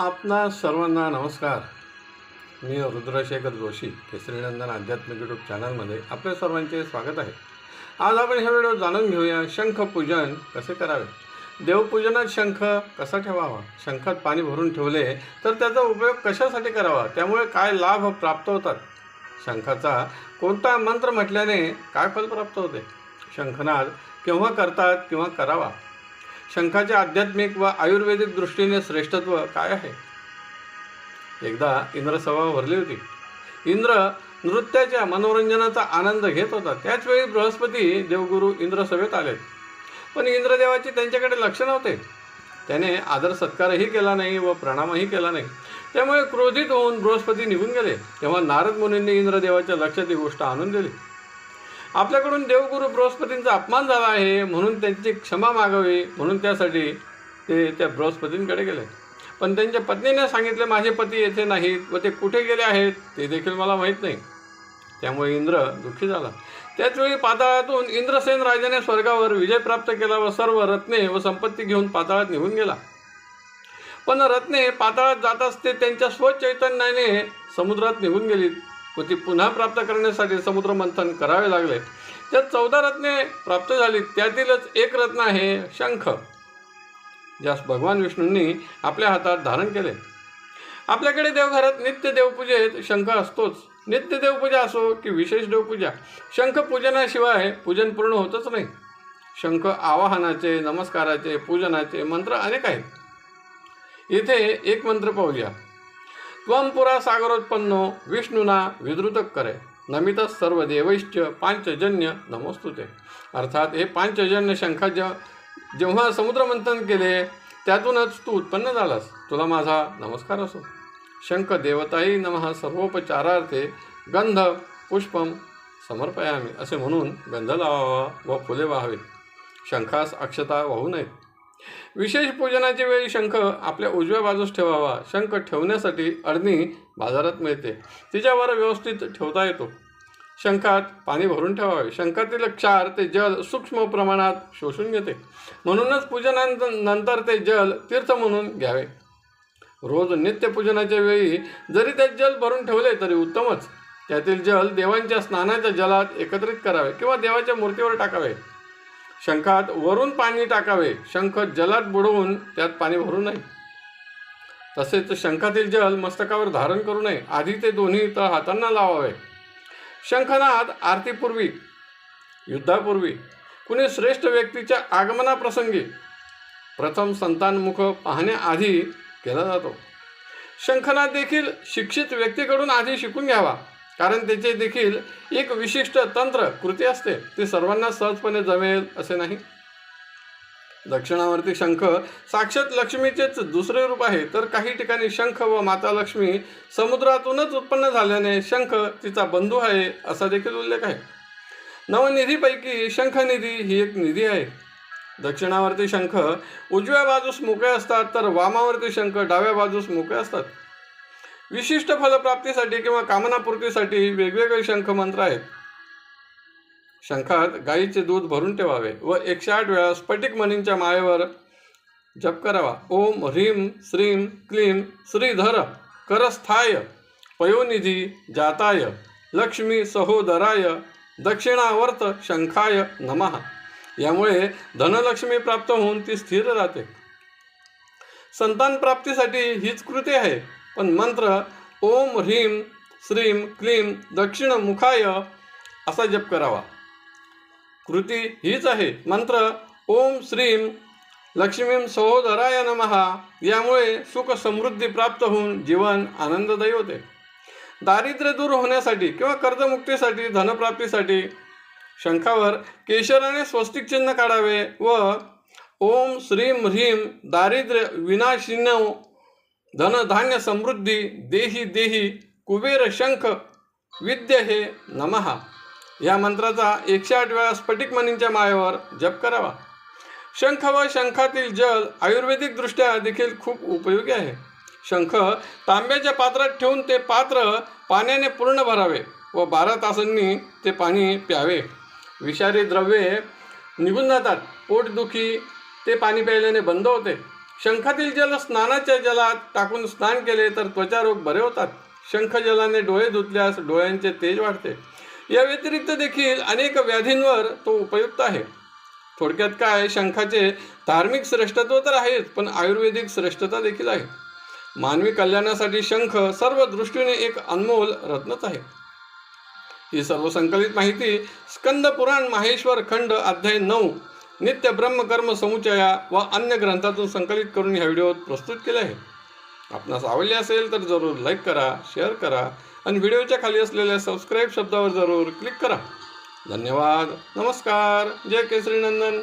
आपणा सर्वांना नमस्कार. मी रुद्रशेखर जोशी केसरीनंदन आध्यात्मिक यूट्यूब चॅनलमध्ये आपल्या सर्वांचे स्वागत आहे. आज आपण ह्या व्हिडिओ जाणून घेऊया शंखपूजन कसे करावे? देवपूजनात शंख कसा ठेवावा? शंखात पाणी भरून ठेवले तर त्याचा उपयोग कशासाठी करावा? त्यामुळे काय लाभ प्राप्त होतात? शंखाचा कोणता मंत्र म्हटल्याने काय फल प्राप्त होते? शंखनाद केव्हा करतात किंवा करावा? शंखाचे आध्यात्मिक व आयुर्वेदिक दृष्टीने श्रेष्ठत्व काय आहे? एकदा इंद्र सभा भरली होती. इंद्र नृत्याच्या मनोरंजनाचा आनंद घेत होता. त्याचवेळी बृहस्पती देवगुरू इंद्रसभेत आले. पण इंद्रदेवाचे त्यांच्याकडे लक्ष नव्हते. त्याने आदर सत्कारही केला नाही व प्रणामही केला नाही. त्यामुळे क्रोधित होऊन बृहस्पती निघून गेले. तेव्हा नारद मुनींनी इंद्रदेवाच्या लक्षात ही गोष्ट आणून दिली. आपल्याकडून देवगुरु बृहस्पतींचा अपमान झाला आहे म्हणून त्यांची क्षमा मागावी म्हणून त्यासाठी ते त्या बृहस्पतींकडे गेले. पण त्यांच्या पत्नीने सांगितले माझे पती येथे नाहीत व ते कुठे गेले आहेत ते देखील मला माहीत नाही. त्यामुळे इंद्र दुःखी झाला. त्याचवेळी पाताळातून इंद्रसेन राजाने स्वर्गावर विजय प्राप्त केला व सर्व रत्ने व संपत्ती घेऊन पाताळात निघून गेला. पण रत्ने पाताळात जाताच ते त्यांच्या स्वचैतन्याने समुद्रात निघून गेली. व ती पुन्हा प्राप्त करण्यासाठी समुद्र मंथन करावे लागले. त्यात चौदा रत्ने प्राप्त झाली. त्यातीलच एक रत्न आहे शंख. ज्यास भगवान विष्णूंनी आपल्या हातात धारण केले. आपल्याकडे देवघरात नित्य देवपूजेत शंख असतोच. नित्य देवपूजा असो की विशेष देवपूजा शंख पूजनाशिवाय पूजन पूर्ण होतच नाही. शंख आवाहनाचे नमस्काराचे पूजनाचे मंत्र अनेक आहेत. इथे एक मंत्र पाहूया. त्वं पुरा सागरोत्पन्नो विष्णुना विद्रुतक करे नमित सर्व देवैश्च पांचजन्य नमोस्तुते. अर्थात हे पांचजन्य शंखा जेव्हा जेव्हा समुद्रमंथन केले त्यातूनच तू उत्पन्न झालास. तुला माझा नमस्कार असो. शंख देवताई नमः सर्वोपचारार्थे गंध पुष्पम समर्पयामी असे म्हणून गंध लावावा व फुले वाहावीत. शंखास अक्षता वाहू नयेत. विशेष पूजनाच्या वेळी शंख आपल्या उजव्या बाजूस ठेवावा. शंख ठेवण्यासाठी अडणी बाजारात मिळते. तिच्यावर व्यवस्थित ठेवता येतो. शंखात पाणी भरून ठेवावे. शंखातील क्षार ते जल सूक्ष्म प्रमाणात शोषून घेते. म्हणूनच पूजनानंतर नंतर ते जल तीर्थ म्हणून घ्यावे. रोज नित्यपूजनाच्या वेळी जरी त्यात जल भरून ठेवले तरी उत्तमच. त्यातील जल देवांच्या स्नानाच्या जलात एकत्रित करावे किंवा देवाच्या मूर्तीवर टाकावे. शंखात वरून पाणी टाकावे. शंख जलात बुडवून त्यात पाणी भरू नये. तसेच शंखातील जल मस्तकावर धारण करू नये. आधी ते दोन्ही तळ हातांना लावावे. शंखनाद आरतीपूर्वी युद्धापूर्वी कुणी श्रेष्ठ व्यक्तीच्या आगमनाप्रसंगी प्रथम संतानमुख पाहण्याआधी केला जातो. शंखनाद देखील शिक्षित व्यक्तीकडून आधी शिकून घ्यावा. कारण त्याचे देखील एक विशिष्ट तंत्र कृती असते. ती सर्वांना सहजपणे जमेल असे नाही. दक्षिणावर्ती शंख साक्षात लक्ष्मीचेच दुसरे रूप आहे. तर काही ठिकाणी शंख व माता लक्ष्मी समुद्रातूनच उत्पन्न झाल्याने शंख तिचा बंधू आहे असा देखील उल्लेख आहे. नवनिधीपैकी शंखनिधी ही एक निधी आहे. दक्षिणावर्ती शंख उजव्या बाजूस मोकळे असतात तर वामावर्ती शंख डाव्या बाजूस मोकळे असतात. विशिष्ट फलप्राप्तीसाठी किंवा कामनापूर्तीसाठी वेगवेगळे शंख मंत्र आहेत. शंखात गाईचे दूध भरून ठेवावे व एकशे आठ वेळा स्फटिक मणींच्या माळेवर जप करावा. ओम ह्रीम श्रीम क्लीम श्रीधर करस्थाय पयोनिधी जाताय लक्ष्मी सहोदराय दक्षिणावर्त शंखाय नमः. यामुळे धनलक्ष्मी प्राप्त होऊन ती स्थिर राहते. संतान प्राप्तीसाठी हीच कृती आहे. पण मंत्र ओम ह्रीम श्रीम क्लीम दक्षिण मुखाय असा जप करावा. कृती हीच आहे. मंत्र ओम श्रीम लक्ष्मीम सहोदराय नमहा यामुळे सुख समृद्धी प्राप्त होऊन जीवन आनंददायी होते. दारिद्र्य दूर होण्यासाठी किंवा कर्जमुक्तीसाठी धनप्राप्तीसाठी शंखावर केशराने स्वस्तिक चिन्ह काढावे व ओम श्रीम ह्रीम दारिद्र्य विनाशिनव धनधान्य समृद्धी देही देही कुबेर शंख विद्य हे नमहा या मंत्राचा एकशे आठ वेळा स्फटिक मणींच्या मायेवर जप करावा. शंख व शंखातील जल आयुर्वेदिक दृष्ट्या देखील खूप उपयोगी आहे. शंख तांब्याच्या पात्रात ठेवून ते पात्र पाण्याने पूर्ण भरावे व बारा तासांनी ते पाणी प्यावे. विषारी द्रव्ये निघून जातात. पोटदुखी ते पाणी प्यायल्याने बंद होते. शंखातील जल स्नानाच्या जलात टाकून स्नान केले तर त्वचारोग बरे होतात. शंख जलाने डोळे धुतल्यास डोळ्यांचे तेज वाढते. या व्यतिरिक्त देखील अनेक व्याधींवर तो उपयुक्त आहे. थोडक्यात काय शंखाचे धार्मिक श्रेष्ठत्व तर आहेच पण आयुर्वेदिक श्रेष्ठता देखील आहे. मानवी कल्याणासाठी शंख सर्व दृष्टीने एक अनमोल रत्नच आहे. ही सर्व संकलित माहिती स्कंद पुराण माहेश्वर खंड अध्याय नऊ. नित्य ब्रह्मकर्म समुचया व अन्य ग्रंथातून संकलित करून ह्या व्हिडिओ प्रस्तुत केले आहे. आपणास आवडले असेल तर जरूर लाईक करा शेअर करा आणि व्हिडिओच्या खाली असलेल्या सबस्क्राईब शब्दावर जरूर क्लिक करा. धन्यवाद. नमस्कार. जय केसरी नंदन.